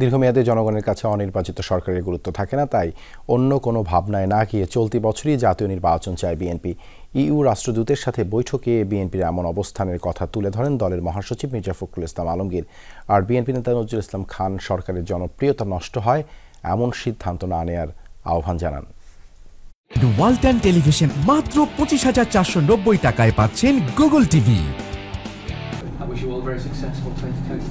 দীর্ঘমেয়াদে জনগণের কাছে অনির্বাচিত সরকারের গুরুত্ব থাকে না, তাই অন্য কোনো ভাবনায় না গিয়ে চলতি বছরই জাতীয় নির্বাচন চায় বিএনপি। ইইউ রাষ্ট্রদূতের সাথে বৈঠকে বিএনপির এমন অবস্থানের কথা তুলে ধরেন দলের মহাসচিব মির্জা ফখরুল ইসলাম আলমগীর। আর বিএনপি নেতা নজরুল ইসলাম খান সরকারের জনপ্রিয়তা নষ্ট হয়, এমন সিদ্ধান্ত না নেয়ার আহ্বান জানান। ওয়ালটন টেলিভিশন মাত্র পঁচিশ হাজার চারশো নব্বই টাকায় পাচ্ছেন গুগল টিভি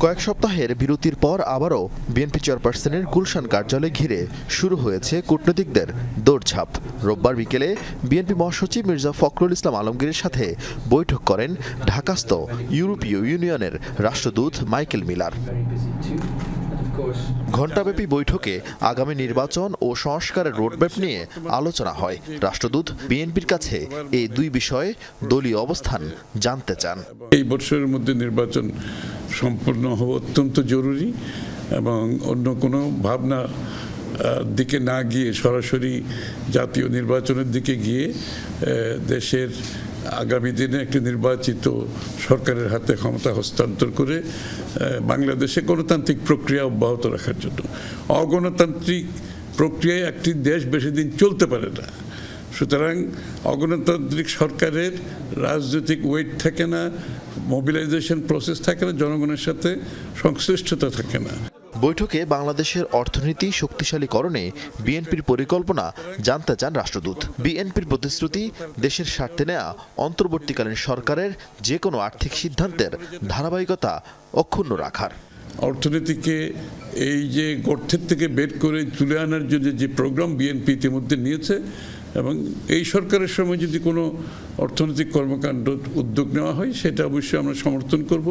কয়েক সপ্তাহের বিরতির পর আবারও বিএনপি চেয়ারপারসনের গুলশান কার্যালয় ঘিরে শুরু হয়েছে কূটনীতিকদের দৌড়ঝাঁপ। রোববার বিকেলে বিএনপি মহাসচিব মির্জা ফখরুল ইসলাম আলমগীরের সাথে বৈঠক করেন ঢাকাস্থ ইউরোপীয় ইউনিয়নের রাষ্ট্রদূত মাইকেল মিলার। ঘণ্টাব্যাপী বৈঠকে আগামী নির্বাচন ও সংস্কারের রোডম্যাপ নিয়ে আলোচনা হয়। রাষ্ট্রদূত বিএনপির কাছে এই দুই বিষয়ে দলীয় অবস্থান জানতে চান। এই বছরের মধ্যে নির্বাচন সম্পূর্ণ হওয়া অত্যন্ত জরুরি এবং অন্য কোনো ভাবনা দিকে না গিয়ে সরাসরি জাতীয় নির্বাচনের দিকে গিয়ে দেশের আগামী দিনে একটি নির্বাচিত সরকারের হাতে ক্ষমতা হস্তান্তর করে বাংলাদেশে গণতান্ত্রিক প্রক্রিয়া অব্যাহত রাখার জন্য। অগণতান্ত্রিক প্রক্রিয়ায় একটি দেশ বেশি দিন চলতে পারে না। সুতরাং অগণতান্ত্রিক সরকারের রাজনৈতিক ওয়েট থাকে না মোবিলাইজেশন প্রসেস থাকে না, জনগণের সাথে সংশ্লিষ্টতা থাকে না। বৈঠকে বাংলাদেশের অর্থনীতি শক্তিশালীকরণে বিএনপির পরিকল্পনা জানতে চান রাষ্ট্রদূত। বিএনপির প্রতিশ্রুতি, দেশের স্বার্থে নেওয়া অন্তর্বর্তীকালীন সরকারের যে কোনো আর্থিক সিদ্ধান্তের ধারাবাহিকতা অক্ষুণ্ণ রাখার। অর্থনীতিকে এই যে গর্থের থেকে বের করে তুলে আনার জন্য যে প্রোগ্রাম বিএনপি ইতিমধ্যে নিয়েছে এবং এই সরকারের সময় যদি কোনো অর্থনৈতিক কর্মকাণ্ড উদ্যোগ নেওয়া হয়, সেটা অবশ্যই আমরা সমর্থন করব।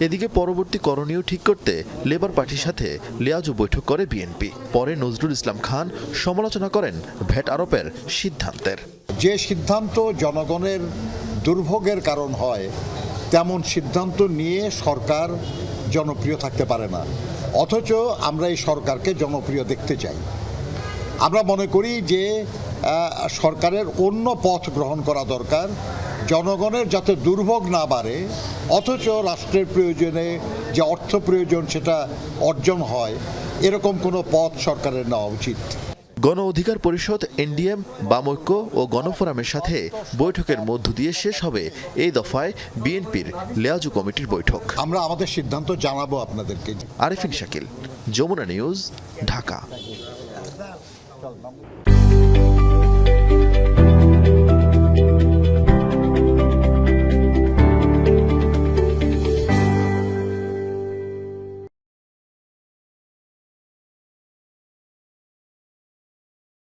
এদিকে পরবর্তী করণীয় ঠিক করতে লেবার পার্টির সাথে লিয়াজু বৈঠক করে বিএনপি। পরে নজরুল ইসলাম খান সমালোচনা করেন ভ্যাট আরোপের সিদ্ধান্তের। যে সিদ্ধান্ত জনগণের দুর্ভোগের কারণ হয়, তেমন সিদ্ধান্ত নিয়ে সরকার জনপ্রিয় থাকতে পারে না। অথচ আমরা এই সরকারকে জনপ্রিয় দেখতে চাই। আমরা মনে করি যে সরকারের অন্য পথ গ্রহণ করা দরকার। জনগণের যাতে দুর্ভোগ না বাড়ে অথচ রাষ্ট্রের প্রয়োজনে যে অর্থ প্রয়োজন সেটা অর্জন হয় এরকম কোনো পথ সরকারের নেওয়া উচিত। গণ অধিকার পরিষদ এনডিএম বামৈক্য ও গণফোরামের সাথে বৈঠকের মধ্য দিয়ে শেষ হবে এই দফায় বিএনপির লেয়াজু কমিটির বৈঠক। আমরা আমাদের সিদ্ধান্ত জানাব আপনাদেরকে। আরিফিন শাকিল যমুনা নিউজ ঢাকা।